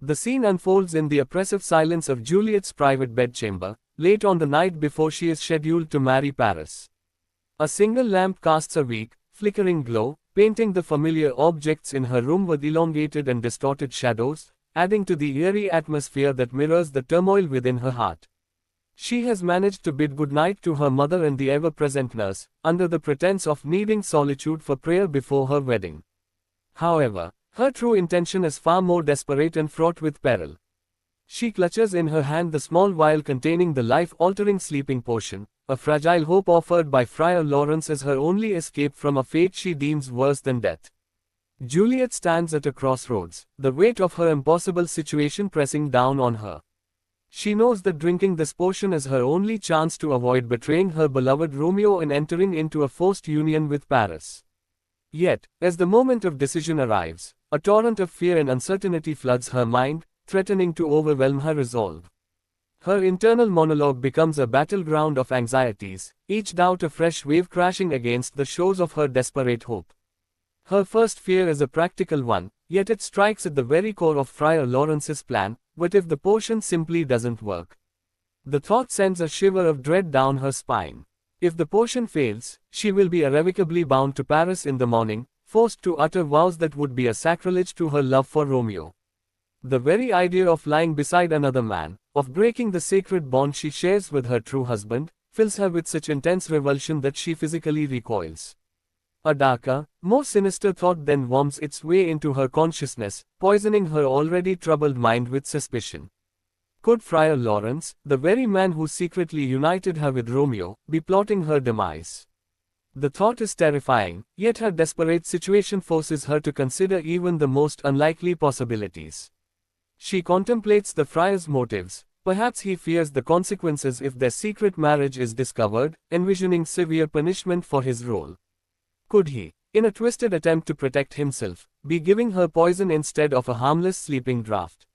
The scene unfolds in the oppressive silence of Juliet's private bedchamber, late on the night before she is scheduled to marry Paris. A single lamp casts a weak, flickering glow, painting the familiar objects in her room with elongated and distorted shadows, adding to the eerie atmosphere that mirrors the turmoil within her heart. She has managed to bid goodnight to her mother and the ever present nurse, under the pretense of needing solitude for prayer before her wedding. However, her true intention is far more desperate and fraught with peril. She clutches in her hand the small vial containing the life altering sleeping potion, a fragile hope offered by Friar Lawrence as her only escape from a fate she deems worse than death. Juliet stands at a crossroads, the weight of her impossible situation pressing down on her. She knows that drinking this potion is her only chance to avoid betraying her beloved Romeo and entering into a forced union with Paris. Yet, as the moment of decision arrives, a torrent of fear and uncertainty floods her mind, threatening to overwhelm her resolve. Her internal monologue becomes a battleground of anxieties, each doubt a fresh wave crashing against the shores of her desperate hope. Her first fear is a practical one, yet it strikes at the very core of Friar Lawrence's plan, what if the potion simply doesn't work? The thought sends a shiver of dread down her spine. If the potion fails, she will be irrevocably bound to Paris in the morning, forced to utter vows that would be a sacrilege to her love for Romeo. The very idea of lying beside another man, of breaking the sacred bond she shares with her true husband, fills her with such intense revulsion that she physically recoils. A darker, more sinister thought then worms its way into her consciousness, poisoning her already troubled mind with suspicion. Could Friar Lawrence, the very man who secretly united her with Romeo, be plotting her demise? The thought is terrifying, yet her desperate situation forces her to consider even the most unlikely possibilities. She contemplates the friar's motives, perhaps he fears the consequences if their secret marriage is discovered, envisioning severe punishment for his role. Could he, in a twisted attempt to protect himself, be giving her poison instead of a harmless sleeping draught?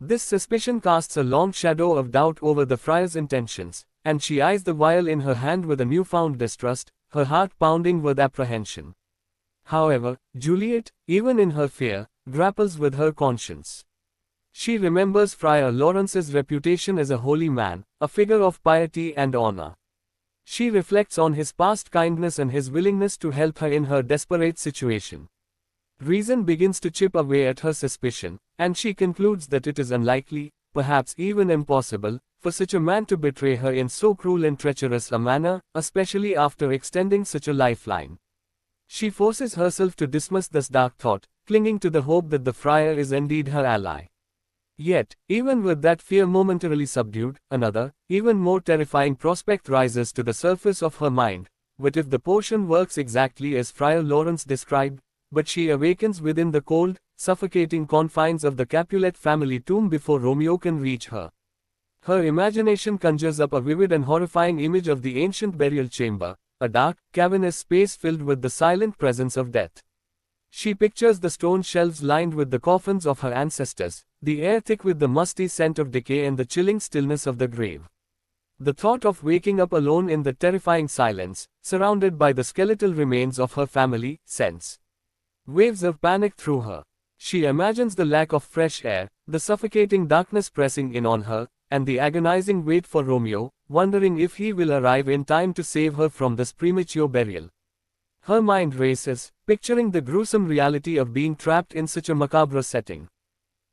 This suspicion casts a long shadow of doubt over the friar's intentions, and she eyes the vial in her hand with a newfound distrust, her heart pounding with apprehension. However, Juliet, even in her fear, grapples with her conscience. She remembers Friar Lawrence's reputation as a holy man, a figure of piety and honor. She reflects on his past kindness and his willingness to help her in her desperate situation. Reason begins to chip away at her suspicion, and she concludes that it is unlikely, perhaps even impossible, for such a man to betray her in so cruel and treacherous a manner, especially after extending such a lifeline. She forces herself to dismiss this dark thought, clinging to the hope that the friar is indeed her ally. Yet, even with that fear momentarily subdued, another, even more terrifying prospect rises to the surface of her mind. What if the potion works exactly as Friar Lawrence described, but she awakens within the cold, suffocating confines of the Capulet family tomb before Romeo can reach her? Her imagination conjures up a vivid and horrifying image of the ancient burial chamber, a dark, cavernous space filled with the silent presence of death. She pictures the stone shelves lined with the coffins of her ancestors, the air thick with the musty scent of decay and the chilling stillness of the grave. The thought of waking up alone in the terrifying silence, surrounded by the skeletal remains of her family, sends waves of panic through her. She imagines the lack of fresh air, the suffocating darkness pressing in on her, and the agonizing wait for Romeo, wondering if he will arrive in time to save her from this premature burial. Her mind races, picturing the gruesome reality of being trapped in such a macabre setting.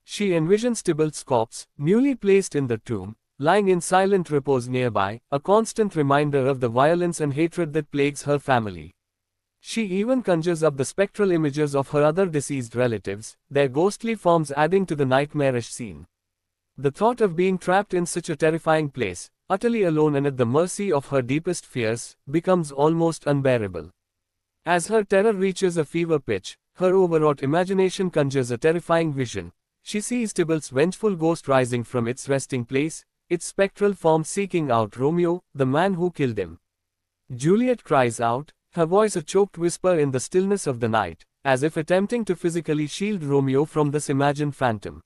She envisions Tybalt's corpse, newly placed in the tomb, lying in silent repose nearby, a constant reminder of the violence and hatred that plagues her family. She even conjures up the spectral images of her other deceased relatives, their ghostly forms adding to the nightmarish scene. The thought of being trapped in such a terrifying place, utterly alone and at the mercy of her deepest fears, becomes almost unbearable. As her terror reaches a fever pitch, her overwrought imagination conjures a terrifying vision. She sees Tybalt's vengeful ghost rising from its resting place, its spectral form seeking out Romeo, the man who killed him. Juliet cries out, her voice a choked whisper in the stillness of the night, as if attempting to physically shield Romeo from this imagined phantom.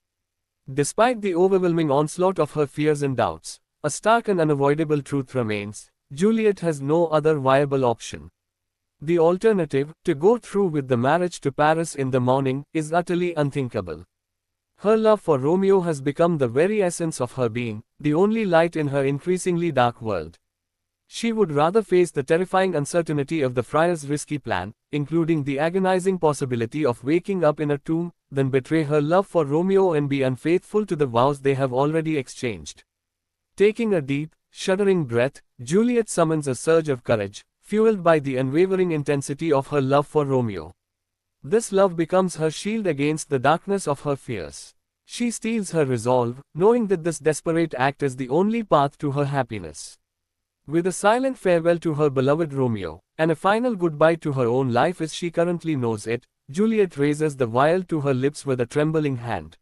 Despite the overwhelming onslaught of her fears and doubts, a stark and unavoidable truth remains Juliet has no other viable option. The alternative, to go through with the marriage to Paris in the morning, is utterly unthinkable. Her love for Romeo has become the very essence of her being, the only light in her increasingly dark world. She would rather face the terrifying uncertainty of the friar's risky plan, including the agonizing possibility of waking up in a tomb, than betray her love for Romeo and be unfaithful to the vows they have already exchanged. Taking a deep, shuddering breath, Juliet summons a surge of courage, fueled by the unwavering intensity of her love for Romeo. This love becomes her shield against the darkness of her fears. She steels her resolve, knowing that this desperate act is the only path to her happiness. With a silent farewell to her beloved Romeo, and a final goodbye to her own life as she currently knows it, Juliet raises the vial to her lips with a trembling hand.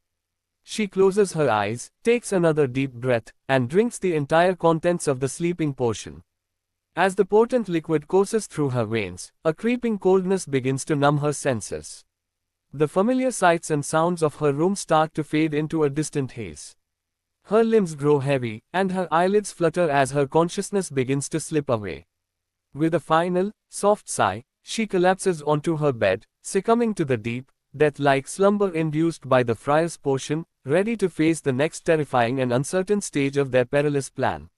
She closes her eyes, takes another deep breath, and drinks the entire contents of the sleeping potion. As the potent liquid courses through her veins, a creeping coldness begins to numb her senses. The familiar sights and sounds of her room start to fade into a distant haze. Her limbs grow heavy, and her eyelids flutter as her consciousness begins to slip away. With a final, soft sigh, she collapses onto her bed, succumbing to the deep, death-like slumber induced by the friar's potion, ready to face the next terrifying and uncertain stage of their perilous plan.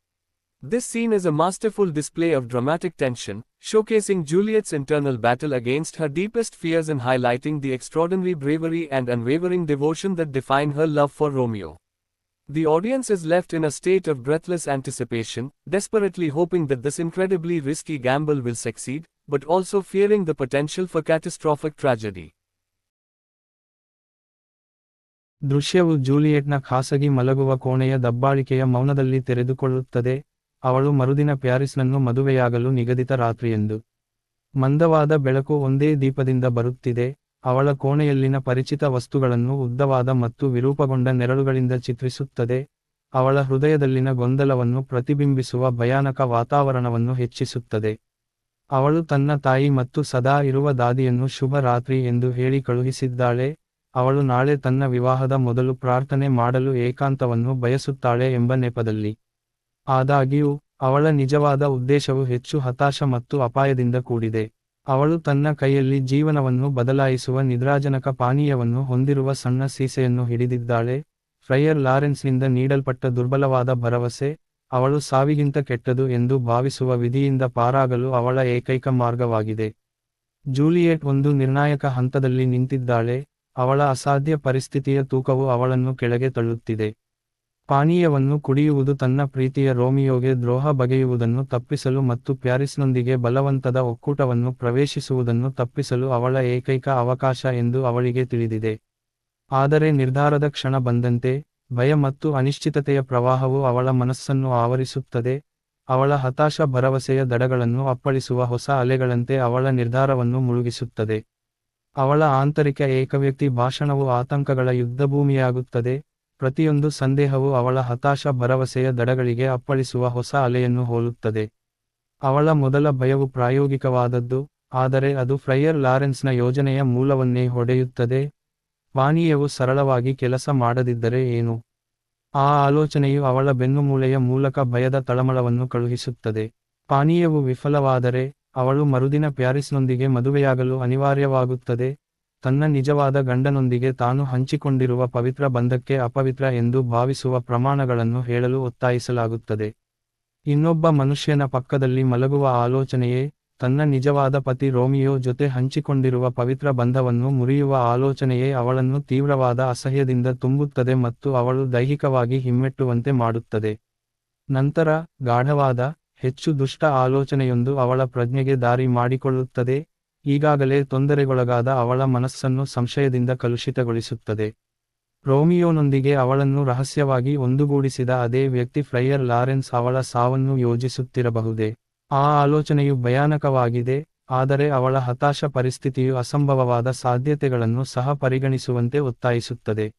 This scene is a masterful display of dramatic tension, showcasing Juliet's internal battle against her deepest fears and highlighting the extraordinary bravery and unwavering devotion that define her love for Romeo. The audience is left in a state of breathless anticipation, desperately hoping that this incredibly risky gamble will succeed, but also fearing the potential for catastrophic tragedy. ದೃಶ್ಯವು ಜೂಲಿಯೆಟ್ನ ಖಾಸಗಿ ಮಲಗುವ ಕೋಣೆಯ ದಬ್ಬಾಳಿಕೆಯ ಮೌನದಲ್ಲಿ ತೆರೆದುಕೊಳ್ಳುತ್ತದೆ ಅವಳು ಮರುದಿನ ಪ್ಯಾರಿಸ್ನನ್ನು ಮದುವೆಯಾಗಲು ನಿಗದಿತ ರಾತ್ರಿಯೆಂದು ಮಂದವಾದ ಬೆಳಕು ಒಂದೇ ದೀಪದಿಂದ ಬರುತ್ತಿದೆ ಅವಳ ಕೋಣೆಯಲ್ಲಿನ ಪರಿಚಿತ ವಸ್ತುಗಳನ್ನು ಉದ್ದವಾದ ಮತ್ತು ವಿರೂಪಗೊಂಡ ನೆರಳುಗಳಿಂದ ಚಿತ್ರಿಸುತ್ತದೆ. ಅವಳ ಹೃದಯದಲ್ಲಿನ ಗೊಂದಲವನ್ನು ಪ್ರತಿಬಿಂಬಿಸುವ ಭಯಾನಕ ವಾತಾವರಣವನ್ನು ಹೆಚ್ಚಿಸುತ್ತದೆ. ಅವಳು ತನ್ನ ತಾಯಿ ಮತ್ತು ಸದಾ ಇರುವ ದಾದಿಯನ್ನು ಶುಭ ರಾತ್ರಿ ಎಂದು ಹೇಳಿ ಕಳುಹಿಸಿದ್ದಾಳೆ. ಅವಳು ನಾಳೆ ತನ್ನ ವಿವಾಹದ ಮೊದಲು ಪ್ರಾರ್ಥನೆ ಮಾಡಲು ಏಕಾಂತವನ್ನು ಬಯಸುತ್ತಾಳೆ ಎಂಬ ನೆಪದಲ್ಲಿ. ಆದಾಗ್ಯೂ, ಅವಳ ನಿಜವಾದ ಉದ್ದೇಶವು ಹೆಚ್ಚು ಹತಾಶ ಮತ್ತು ಅಪಾಯದಿಂದ ಕೂಡಿದೆ. ಅವಳು ತನ್ನ ಕೈಯಲ್ಲಿ ಜೀವನವನ್ನು ಬದಲಾಯಿಸುವ ನಿದ್ರಾಜನಕ ಪಾನೀಯವನ್ನು ಹೊಂದಿರುವ ಸಣ್ಣ ಸೀಸೆಯನ್ನು ಹಿಡಿದಿದ್ದಾಳೆ. ಫ್ರೈಯರ್ ಲಾರೆನ್ಸ್ನಿಂದ ನೀಡಲ್ಪಟ್ಟ ದುರ್ಬಲವಾದ ಭರವಸೆ, ಅವಳು ಸಾವಿಗಿಂತ ಕೆಟ್ಟದು ಎಂದು ಭಾವಿಸುವ ವಿಧಿಯಿಂದ ಪಾರಾಗಲು ಅವಳ ಏಕೈಕ ಮಾರ್ಗವಾಗಿದೆ. ಜೂಲಿಯೆಟ್ ಒಂದು ನಿರ್ಣಾಯಕ ಹಂತದಲ್ಲಿ ನಿಂತಿದ್ದಾಳೆ, ಅವಳ ಅಸಾಧ್ಯ ಪರಿಸ್ಥಿತಿಯ ತೂಕವು ಅವಳನ್ನು ಕೆಳಗೆ ತಳ್ಳುತ್ತಿದೆ. ಪಾನೀಯವನ್ನು ಕುಡಿಯುವುದು ತನ್ನ ಪ್ರೀತಿಯ ರೋಮಿಯೋಗೆ ದ್ರೋಹ ಬಗೆಯುವುದನ್ನು ತಪ್ಪಿಸಲು ಮತ್ತು ಪ್ಯಾರಿಸ್ನೊಂದಿಗೆ ಬಲವಂತದ ಒಕ್ಕೂಟವನ್ನು ಪ್ರವೇಶಿಸುವುದನ್ನು ತಪ್ಪಿಸಲು ಅವಳ ಏಕೈಕ ಅವಕಾಶ ಎಂದು ಅವಳಿಗೆ ತಿಳಿದಿದೆ. ಆದರೆ ನಿರ್ಧಾರದ ಕ್ಷಣ ಬಂದಂತೆ, ಭಯ ಮತ್ತು ಅನಿಶ್ಚಿತತೆಯ ಪ್ರವಾಹವು ಅವಳ ಮನಸ್ಸನ್ನು ಆವರಿಸುತ್ತದೆ. ಅವಳ ಹತಾಶ ಭರವಸೆಯ ದಡಗಳನ್ನು ಅಪ್ಪಳಿಸುವ ಹೊಸ ಅಲೆಗಳಂತೆ ಅವಳ ನಿರ್ಧಾರವನ್ನು ಮುಳುಗಿಸುತ್ತದೆ. ಅವಳ ಆಂತರಿಕ ಏಕವ್ಯಕ್ತಿ ಭಾಷಣವು ಆತಂಕಗಳ ಯುದ್ಧಭೂಮಿಯಾಗುತ್ತದೆ. ಪ್ರತಿಯೊಂದು ಸಂದೇಹವು ಅವಳ ಹತಾಶ ಭರವಸೆಯ ದಡಗಳಿಗೆ ಅಪ್ಪಳಿಸುವ ಹೊಸ ಅಲೆಯನ್ನು ಹೋಲುತ್ತದೆ. ಅವಳ ಮೊದಲ ಭಯವು ಪ್ರಾಯೋಗಿಕವಾದದ್ದು, ಆದರೆ ಅದು ಫ್ರೈಯರ್ ಲಾರೆನ್ಸ್ನ ಯೋಜನೆಯ ಮೂಲವನ್ನೇ ಹೊಡೆಯುತ್ತದೆ. ಪಾನೀಯವು ಸರಳವಾಗಿ ಕೆಲಸ ಮಾಡದಿದ್ದರೆ ಏನು? ಆ ಆಲೋಚನೆಯು ಅವಳ ಬೆನ್ನುಮೂಳೆಯ ಮೂಲಕ ಭಯದ ತಳಮಳವನ್ನು ಕಳುಹಿಸುತ್ತದೆ. ಪಾನೀಯವು ವಿಫಲವಾದರೆ, ಅವಳು ಮರುದಿನ ಪ್ಯಾರಿಸ್ನೊಂದಿಗೆ ಮದುವೆಯಾಗಲು ಅನಿವಾರ್ಯವಾಗುತ್ತದೆ. ತನ್ನ ನಿಜವಾದ ಗಂಡನೊಂದಿಗೆ ತಾನು ಹಂಚಿಕೊಂಡಿರುವ ಪವಿತ್ರ ಬಂಧಕ್ಕೆ ಅಪವಿತ್ರ ಎಂದು ಭಾವಿಸುವ ಪ್ರಮಾಣಗಳನ್ನು ಹೇಳಲು ಒತ್ತಾಯಿಸಲಾಗುತ್ತದೆ. ಇನ್ನೊಬ್ಬ ಮನುಷ್ಯನ ಪಕ್ಕದಲ್ಲಿ ಮಲಗುವ ಆಲೋಚನೆಯೇ ತನ್ನ ನಿಜವಾದ ಪತಿ ರೋಮಿಯೋ ಜೊತೆ ಹಂಚಿಕೊಂಡಿರುವ ಪವಿತ್ರ ಬಂಧವನ್ನು ಮುರಿಯುವ ಆಲೋಚನೆಯೇ ಅವಳನ್ನು ತೀವ್ರವಾದ ಅಸಹ್ಯದಿಂದ ತುಂಬುತ್ತದೆ ಮತ್ತು ಅವಳು ದೈಹಿಕವಾಗಿ ಹಿಮ್ಮೆಟ್ಟುವಂತೆ ಮಾಡುತ್ತದೆ. ನಂತರ ಗಾಢವಾದ, ಹೆಚ್ಚು ದುಷ್ಟ ಆಲೋಚನೆಯೊಂದು ಅವಳ ಪ್ರಜ್ಞೆಗೆ ದಾರಿ ಮಾಡಿಕೊಳ್ಳುತ್ತದೆ. ಈಗಾಗಲೇ ತೊಂದರೆಗೊಳಗಾದ ಅವಳ ಮನಸ್ಸನ್ನು ಸಂಶಯದಿಂದ ಕಲುಷಿತಗೊಳಿಸುತ್ತದೆ. ರೋಮಿಯೋನೊಂದಿಗೆ ಅವಳನ್ನು ರಹಸ್ಯವಾಗಿ ಒಂದುಗೂಡಿಸಿದ ಅದೇ ವ್ಯಕ್ತಿ ಫ್ರೈಯರ್ ಲಾರೆನ್ಸ್ ಅವಳ ಸಾವನ್ನು ಯೋಜಿಸುತ್ತಿರಬಹುದೇ? ಆ ಆಲೋಚನೆಯು ಭಯಾನಕವಾಗಿದೆ, ಆದರೆ ಅವಳ ಹತಾಶ ಪರಿಸ್ಥಿತಿಯು ಅಸಂಭವವಾದ ಸಾಧ್ಯತೆಗಳನ್ನು ಸಹ ಪರಿಗಣಿಸುವಂತೆ ಒತ್ತಾಯಿಸುತ್ತದೆ.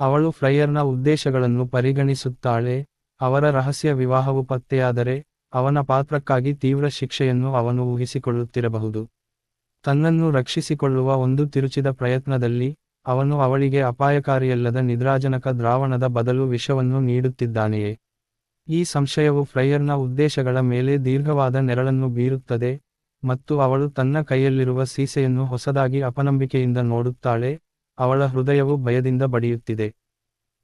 ಅವಳು ಫ್ರೈಯರ್ನ ಉದ್ದೇಶಗಳನ್ನು ಪರಿಗಣಿಸುತ್ತಾಳೆ, ಅವರ ರಹಸ್ಯ ವಿವಾಹವು ಪತ್ತೆಯಾದರೆ, ಅವನ ಪಾತ್ರಕ್ಕಾಗಿ ತೀವ್ರ ಶಿಕ್ಷೆಯನ್ನು ಅವನು ಊಹಿಸಿಕೊಳ್ಳುತ್ತಿರಬಹುದು. ತನ್ನನ್ನು ರಕ್ಷಿಸಿಕೊಳ್ಳುವ ಒಂದು ತಿರುಚಿದ ಪ್ರಯತ್ನದಲ್ಲಿ, ಅವನು ಅವಳಿಗೆ ಅಪಾಯಕಾರಿಯಲ್ಲದ ನಿದ್ರಾಜನಕ ದ್ರಾವಣದ ಬದಲು ವಿಷವನ್ನು ನೀಡುತ್ತಿದ್ದಾನೆಯೇ? ಈ ಸಂಶಯವು ಫ್ರೈಯರ್ನ ಉದ್ದೇಶಗಳ ಮೇಲೆ ದೀರ್ಘವಾದ ನೆರಳನ್ನು ಬೀರುತ್ತದೆ, ಮತ್ತು ಅವಳು ತನ್ನ ಕೈಯಲ್ಲಿರುವ ಸೀಸೆಯನ್ನು ಹೊಸದಾಗಿ ಅಪನಂಬಿಕೆಯಿಂದ ನೋಡುತ್ತಾಳೆ, ಅವಳ ಹೃದಯವು ಭಯದಿಂದ ಬಡಿಯುತ್ತಿದೆ.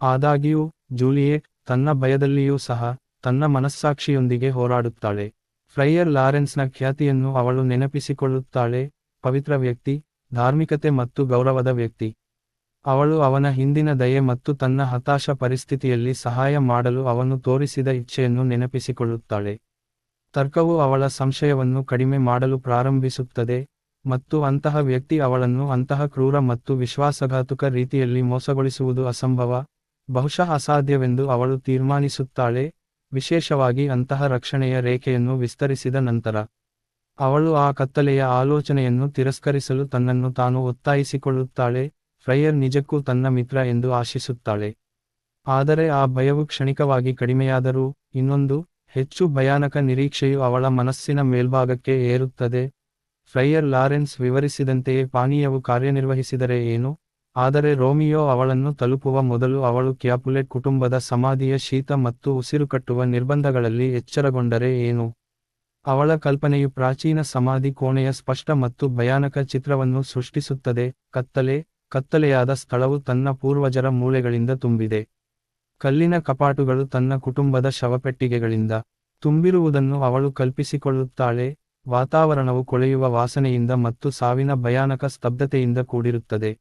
ಆದಾಗ್ಯೂ ಜೂಲಿಯೆಟ್ ತನ್ನ ಭಯದಲ್ಲಿಯೂ ಸಹ, ತನ್ನ ಮನಸ್ಸಾಕ್ಷಿಯೊಂದಿಗೆ ಹೋರಾಡುತ್ತಾಳೆ. ಫ್ರೈಯರ್ ಲಾರೆನ್ಸ್ನ ಖ್ಯಾತಿಯನ್ನು ಅವಳು ನೆನಪಿಸಿಕೊಳ್ಳುತ್ತಾಳೆ ಪವಿತ್ರ ವ್ಯಕ್ತಿ, ಧಾರ್ಮಿಕತೆ ಮತ್ತು ಗೌರವದ ವ್ಯಕ್ತಿ. ಅವಳು ಅವನ ಹಿಂದಿನ ದಯೆ ಮತ್ತು ತನ್ನ ಹತಾಶ ಪರಿಸ್ಥಿತಿಯಲ್ಲಿ ಸಹಾಯ ಮಾಡಲು ಅವನು ತೋರಿಸಿದ ಇಚ್ಛೆಯನ್ನು ನೆನಪಿಸಿಕೊಳ್ಳುತ್ತಾಳೆ. ತರ್ಕವು ಅವಳ ಸಂಶಯವನ್ನು ಕಡಿಮೆ ಮಾಡಲು ಪ್ರಾರಂಭಿಸುತ್ತದೆ ಮತ್ತು ಅಂತಹ ವ್ಯಕ್ತಿ ಅವಳನ್ನು ಅಂತಹ ಕ್ರೂರ ಮತ್ತು ವಿಶ್ವಾಸಘಾತುಕ ರೀತಿಯಲ್ಲಿ ಮೋಸಗೊಳಿಸುವುದು ಅಸಂಭವ, ಬಹುಶಃ ಅಸಾಧ್ಯವೆಂದು ಅವಳು ತೀರ್ಮಾನಿಸುತ್ತಾಳೆ, ವಿಶೇಷವಾಗಿ ಅಂತಹ ರಕ್ಷಣೆಯ ರೇಖೆಯನ್ನು ವಿಸ್ತರಿಸಿದ ನಂತರ. ಅವಳು ಆ ಕತ್ತಲೆಯ ಆಲೋಚನೆಯನ್ನು ತಿರಸ್ಕರಿಸಲು ತನ್ನನ್ನು ತಾನು ಒತ್ತಾಯಿಸಿಕೊಳ್ಳುತ್ತಾಳೆ, ಫ್ರೈಯರ್ ನಿಜಕ್ಕೂ ತನ್ನ ಮಿತ್ರ ಎಂದು ಆಶಿಸುತ್ತಾಳೆ. ಆದರೆ ಆ ಭಯವು ಕ್ಷಣಿಕವಾಗಿ ಕಡಿಮೆಯಾದರೂ, ಇನ್ನೊಂದು, ಹೆಚ್ಚು ಭಯಾನಕ ನಿರೀಕ್ಷೆಯು ಅವಳ ಮನಸ್ಸಿನ ಮೇಲ್ಭಾಗಕ್ಕೆ ಏರುತ್ತದೆ. ಫ್ರೈಯರ್ ಲಾರೆನ್ಸ್ ವಿವರಿಸಿದಂತೆಯೇ ಪಾನೀಯವು ಕಾರ್ಯನಿರ್ವಹಿಸಿದರೆ ಏನು? ಆದರೆ ರೋಮಿಯೋ ಅವಳನ್ನು ತಲುಪುವ ಮೊದಲು ಅವಳು ಕ್ಯಾಪುಲೆಟ್ ಕುಟುಂಬದ ಸಮಾಧಿಯ ಶೀತ ಮತ್ತು ಉಸಿರುಕಟ್ಟುವ ನಿರ್ಬಂಧಗಳಲ್ಲಿ ಎಚ್ಚರಗೊಂಡರೆ ಏನು? ಅವಳ ಕಲ್ಪನೆಯು ಪ್ರಾಚೀನ ಸಮಾಧಿ ಕೋಣೆಯ ಸ್ಪಷ್ಟ ಮತ್ತು ಭಯಾನಕ ಚಿತ್ರವನ್ನು ಸೃಷ್ಟಿಸುತ್ತದೆ, ಕತ್ತಲೆ, ಕತ್ತಲೆಯಾದ ಸ್ಥಳವು ತನ್ನ ಪೂರ್ವಜರ ಮೂಳೆಗಳಿಂದ ತುಂಬಿದೆ. ಕಲ್ಲಿನ ಕಪಾಟುಗಳು ತನ್ನ ಕುಟುಂಬದ ಶವಪೆಟ್ಟಿಗೆಗಳಿಂದ ತುಂಬಿರುವುದನ್ನು ಅವಳು ಕಲ್ಪಿಸಿಕೊಳ್ಳುತ್ತಾಳೆ, ವಾತಾವರಣವು ಕೊಳೆಯುವ ವಾಸನೆಯಿಂದ ಮತ್ತು ಸಾವಿನ ಭಯಾನಕ ಸ್ತಬ್ಧತೆಯಿಂದ ಕೂಡಿರುತ್ತದೆ.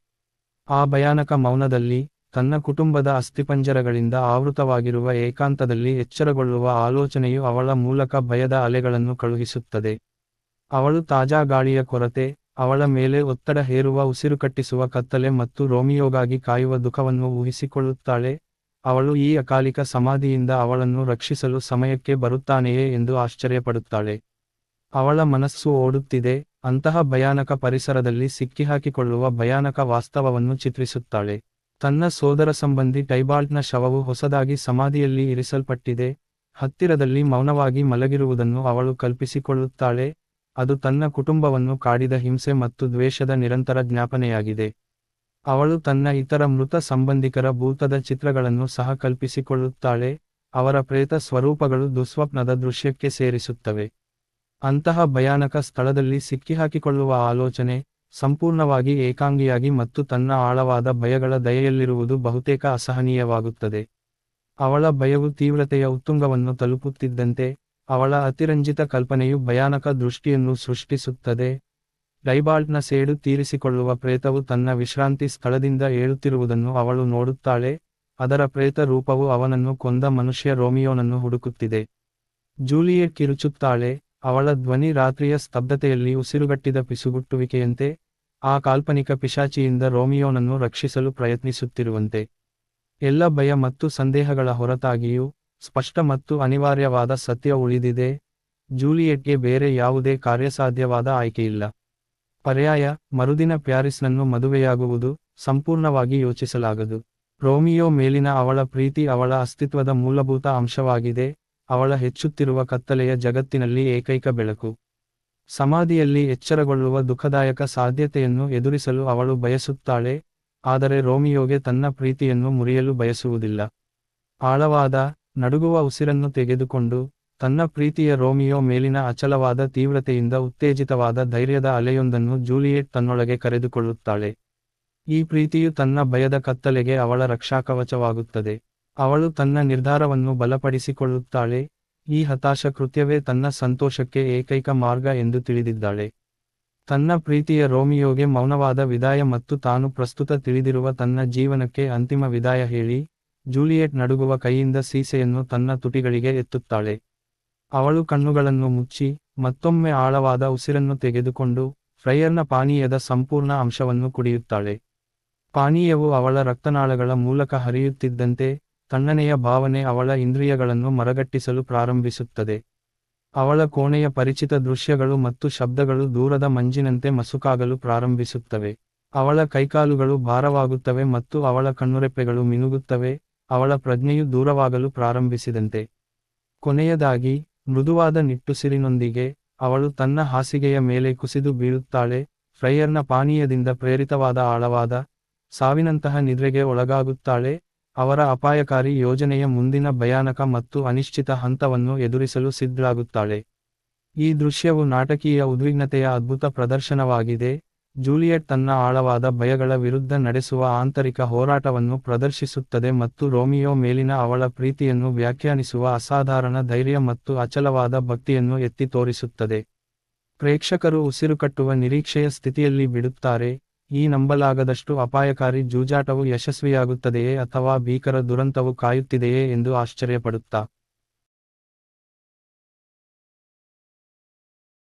ಆ ಭಯಾನಕ ಮೌನದಲ್ಲಿ ತನ್ನ ಕುಟುಂಬದ ಅಸ್ಥಿಪಂಜರಗಳಿಂದ ಆವೃತವಾಗಿರುವ ಏಕಾಂತದಲ್ಲಿ ಎಚ್ಚರಗೊಳ್ಳುವ ಆಲೋಚನೆಯು ಅವಳ ಮೂಲಕ ಭಯದ ಅಲೆಗಳನ್ನು ಕಳುಹಿಸುತ್ತದೆ. ಅವಳು ತಾಜಾ ಗಾಳಿಯ ಕೊರತೆ, ಅವಳ ಮೇಲೆ ಒತ್ತಡ ಹೇರುವ ಉಸಿರುಕಟ್ಟಿಸುವ ಕತ್ತಲೆ ಮತ್ತು ರೋಮಿಯೋಗಾಗಿ ಕಾಯುವ ದುಃಖವನ್ನು ಊಹಿಸಿಕೊಳ್ಳುತ್ತಾಳೆ. ಅವಳು ಈ ಅಕಾಲಿಕ ಸಮಾಧಿಯಿಂದ ಅವಳನ್ನು ರಕ್ಷಿಸಲು ಸಮಯಕ್ಕೆ ಬರುತ್ತಾನೆಯೇ ಎಂದು ಆಶ್ಚರ್ಯಪಡುತ್ತಾಳೆ. ಅವಳ ಮನಸ್ಸು ಓಡುತ್ತಿದೆ, ಅಂತಹ ಭಯಾನಕ ಪರಿಸರದಲ್ಲಿ ಸಿಕ್ಕಿಹಾಕಿಕೊಳ್ಳುವ ಭಯಾನಕ ವಾಸ್ತವವನ್ನು ಚಿತ್ರಿಸುತ್ತಾಳೆ. ತನ್ನ ಸೋದರ ಸಂಬಂಧಿ ಟೈಬಾಲ್ಟ್ನ ಶವವು ಹೊಸದಾಗಿ ಸಮಾಧಿಯಲ್ಲಿ ಇರಿಸಲ್ಪಟ್ಟಿದೆ, ಹತ್ತಿರದಲ್ಲಿ ಮೌನವಾಗಿ ಮಲಗಿರುವುದನ್ನು ಅವಳು ಕಲ್ಪಿಸಿಕೊಳ್ಳುತ್ತಾಳೆ, ಅದು ತನ್ನ ಕುಟುಂಬವನ್ನು ಕಾಡಿದ ಹಿಂಸೆ ಮತ್ತು ದ್ವೇಷದ ನಿರಂತರ ಜ್ಞಾಪನೆಯಾಗಿದೆ. ಅವಳು ತನ್ನ ಇತರ ಮೃತ ಸಂಬಂಧಿಕರ ಭೂತದ ಚಿತ್ರಗಳನ್ನು ಸಹ ಕಲ್ಪಿಸಿಕೊಳ್ಳುತ್ತಾಳೆ, ಅವರ ಪ್ರೇತ ಸ್ವರೂಪಗಳು ದುಸ್ವಪ್ನದ ದೃಶ್ಯಕ್ಕೆ ಸೇರಿಸುತ್ತವೆ. ಅಂತಹ ಭಯಾನಕ ಸ್ಥಳದಲ್ಲಿ ಸಿಕ್ಕಿಹಾಕಿಕೊಳ್ಳುವ ಆಲೋಚನೆ ಸಂಪೂರ್ಣವಾಗಿ ಏಕಾಂಗಿಯಾಗಿ ಮತ್ತು ತನ್ನ ಆಳವಾದ ಭಯಗಳ ದಯೆಯಲ್ಲಿರುವುದು ಬಹುತೇಕ ಅಸಹನೀಯವಾಗುತ್ತದೆ. ಅವಳ ಭಯವು ತೀವ್ರತೆಯ ಉತ್ತುಂಗವನ್ನು ತಲುಪುತ್ತಿದ್ದಂತೆ, ಅವಳ ಅತಿರಂಜಿತ ಕಲ್ಪನೆಯು ಭಯಾನಕ ದೃಷ್ಟಿಯನ್ನು ಸೃಷ್ಟಿಸುತ್ತದೆ. ಡೈಬಾಲ್ಟ್ನ ಸೇಡು ತೀರಿಸಿಕೊಳ್ಳುವ ಪ್ರೇತವು ತನ್ನ ವಿಶ್ರಾಂತಿ ಸ್ಥಳದಿಂದ ಏಳುತ್ತಿರುವುದನ್ನು ಅವಳು ನೋಡುತ್ತಾಳೆ, ಅದರ ಪ್ರೇತ ರೂಪವು ಅವನನ್ನು ಕೊಂದ ಮನುಷ್ಯ ರೋಮಿಯೋನನ್ನು ಹುಡುಕುತ್ತಿದೆ. ಜೂಲಿಯೆಟ್ ಕಿರುಚುತ್ತಾಳೆ ಅವಳ ಧ್ವನಿ ರಾತ್ರಿಯ ಸ್ತಬ್ಧತೆಯಲ್ಲಿ ಉಸಿರುಗಟ್ಟಿದ ಪಿಸುಗುಟ್ಟುವಿಕೆಯಂತೆ ಆ ಕಾಲ್ಪನಿಕ ಪಿಶಾಚಿಯಿಂದ ರೋಮಿಯೋನನ್ನು ರಕ್ಷಿಸಲು ಪ್ರಯತ್ನಿಸುತ್ತಿರುವಂತೆ. ಎಲ್ಲ ಭಯ ಮತ್ತು ಸಂದೇಹಗಳ ಹೊರತಾಗಿಯೂ ಸ್ಪಷ್ಟ ಮತ್ತು ಅನಿವಾರ್ಯವಾದ ಸತ್ಯ ಉಳಿದಿದೆ. ಜೂಲಿಯೆಟ್ಗೆ ಬೇರೆ ಯಾವುದೇ ಕಾರ್ಯಸಾಧ್ಯವಾದ ಆಯ್ಕೆಯಿಲ್ಲ. ಪರ್ಯಾಯ, ಮರುದಿನ ಪ್ಯಾರಿಸ್ನನ್ನು ಮದುವೆಯಾಗುವುದು ಸಂಪೂರ್ಣವಾಗಿ ಯೋಚಿಸಲಾಗದು. ರೋಮಿಯೋ ಮೇಲಿನ ಅವಳ ಪ್ರೀತಿ ಅವಳ ಅಸ್ತಿತ್ವದ ಮೂಲಭೂತ ಅಂಶವಾಗಿದೆ. ಅವಳ ಹೆಚ್ಚುತ್ತಿರುವ ಕತ್ತಲೆಯ ಜಗತ್ತಿನಲ್ಲಿ ಏಕೈಕ ಬೆಳಕು. ಸಮಾಧಿಯಲ್ಲಿ ಎಚ್ಚರಗೊಳ್ಳುವ ದುಃಖದಾಯಕ ಸಾಧ್ಯತೆಯನ್ನು ಎದುರಿಸಲು ಅವಳು ಬಯಸುತ್ತಾಳೆ, ಆದರೆ ರೋಮಿಯೋಗೆ ತನ್ನ ಪ್ರೀತಿಯನ್ನು ಮುರಿಯಲು ಬಯಸುವುದಿಲ್ಲ. ಆಳವಾದ, ನಡುಗುವ ಉಸಿರನ್ನು ತೆಗೆದುಕೊಂಡು, ತನ್ನ ಪ್ರೀತಿಯ ರೋಮಿಯೋ ಮೇಲಿನ ಅಚಲವಾದ ತೀವ್ರತೆಯಿಂದ ಉತ್ತೇಜಿತವಾದ ಧೈರ್ಯದ ಅಲೆಯೊಂದನ್ನು ಜೂಲಿಯೆಟ್ ತನ್ನೊಳಗೆ ಕರೆದುಕೊಳ್ಳುತ್ತಾಳೆ. ಈ ಪ್ರೀತಿಯು ತನ್ನ ಭಯದ ಕತ್ತಲೆಗೆ ಅವಳ ರಕ್ಷಾಕವಚವಾಗುತ್ತದೆ. ಅವಳು ತನ್ನ ನಿರ್ಧಾರವನ್ನು ಬಲಪಡಿಸಿಕೊಳ್ಳುತ್ತಾಳೆ ಈ ಹತಾಶ ಕೃತ್ಯವೇ ತನ್ನ ಸಂತೋಷಕ್ಕೆ ಏಕೈಕ ಮಾರ್ಗ ಎಂದು ತಿಳಿದಿದ್ದಾಳೆ. ತನ್ನ ಪ್ರೀತಿಯ ರೋಮಿಯೋಗೆ ಮೌನವಾದ ವಿದಾಯ ಮತ್ತು ತಾನು ಪ್ರಸ್ತುತ ತಿಳಿದಿರುವ ತನ್ನ ಜೀವನಕ್ಕೆ ಅಂತಿಮ ವಿದಾಯ ಹೇಳಿ, ಜೂಲಿಯೆಟ್ ನಡುಗುವ ಕೈಯಿಂದ ಸೀಸೆಯನ್ನು ತನ್ನ ತುಟಿಗಳಿಗೆ ಎತ್ತುತ್ತಾಳೆ. ಅವಳು ಕಣ್ಣುಗಳನ್ನು ಮುಚ್ಚಿ, ಮತ್ತೊಮ್ಮೆ ಆಳವಾದ ಉಸಿರನ್ನು ತೆಗೆದುಕೊಂಡು, ಫ್ರೈಯರ್ನ ಪಾನೀಯದ ಸಂಪೂರ್ಣ ಅಂಶವನ್ನು ಕುಡಿಯುತ್ತಾಳೆ. ಪಾನೀಯವು ಅವಳ ರಕ್ತನಾಳಗಳ ಮೂಲಕ ಹರಿಯುತ್ತಿದ್ದಂತೆ ತಣ್ಣನೆಯ ಭಾವನೆ ಅವಳ ಇಂದ್ರಿಯಗಳನ್ನು ಮರಗಟ್ಟಿಸಲು ಪ್ರಾರಂಭಿಸುತ್ತದೆ. ಅವಳ ಕೋಣೆಯ ಪರಿಚಿತ ದೃಶ್ಯಗಳು ಮತ್ತು ಶಬ್ದಗಳು ದೂರದ ಮಂಜಿನಂತೆ ಮಸುಕಾಗಲು ಪ್ರಾರಂಭಿಸುತ್ತವೆ. ಅವಳ ಕೈಕಾಲುಗಳು ಭಾರವಾಗುತ್ತವೆ ಮತ್ತು ಅವಳ ಕಣ್ಣುರೆಪ್ಪೆಗಳು ಮಿನುಗುತ್ತವೆ, ಅವಳ ಪ್ರಜ್ಞೆಯು ದೂರವಾಗಲು ಪ್ರಾರಂಭಿಸಿದಂತೆ. ಕೊನೆಯದಾಗಿ, ಮೃದುವಾದ ನಿಟ್ಟುಸಿರಿನೊಂದಿಗೆ, ಅವಳು ತನ್ನ ಹಾಸಿಗೆಯ ಮೇಲೆ ಕುಸಿದು ಬೀಳುತ್ತಾಳೆ, ಫ್ರೈಯರ್ನ ಪಾನೀಯದಿಂದ ಪ್ರೇರಿತವಾದ ಆಳವಾದ, ಸಾವಿನಂತಹ ನಿದ್ರೆಗೆ ಒಳಗಾಗುತ್ತಾಳೆ ಅವರ ಅಪಾಯಕಾರಿ ಯೋಜನೆಯ ಮುಂದಿನ ಭಯಾನಕ ಮತ್ತು ಅನಿಶ್ಚಿತ ಹಂತವನ್ನು ಎದುರಿಸಲು ಸಿದ್ಧಳಾಗುತ್ತಾಳೆ. ಈ ದೃಶ್ಯವು ನಾಟಕೀಯ ಉದ್ವಿಗ್ನತೆಯ ಅದ್ಭುತ ಪ್ರದರ್ಶನವಾಗಿದೆ. ಜೂಲಿಯಟ್ ತನ್ನ ಆಳವಾದ ಭಯಗಳ ವಿರುದ್ಧ ನಡೆಸುವ ಆಂತರಿಕ ಹೋರಾಟವನ್ನು ಪ್ರದರ್ಶಿಸುತ್ತದೆ ಮತ್ತು ರೋಮಿಯೋ ಮೇಲಿನ ಅವಳ ಪ್ರೀತಿಯನ್ನು ವ್ಯಾಖ್ಯಾನಿಸುವ ಅಸಾಧಾರಣ ಧೈರ್ಯ ಮತ್ತು ಅಚಲವಾದ ಭಕ್ತಿಯನ್ನು ಎತ್ತಿ ತೋರಿಸುತ್ತದೆ. ಪ್ರೇಕ್ಷಕರು ಉಸಿರುಕಟ್ಟುವ ನಿರೀಕ್ಷೆಯ ಸ್ಥಿತಿಯಲ್ಲಿ ಬಿಡುತ್ತಾರೆ. ಈ ನಂಬಲಾಗದಷ್ಟು ಅಪಾಯಕಾರಿ ಜೂಜಾಟವು ಯಶಸ್ವಿಯಾಗುತ್ತದೆಯೇ ಅಥವಾ ಭೀಕರ ದುರಂತವು ಕಾಯುತ್ತಿದೆಯೇ ಎಂದು ಆಶ್ಚರ್ಯಪಡುತ್ತಾ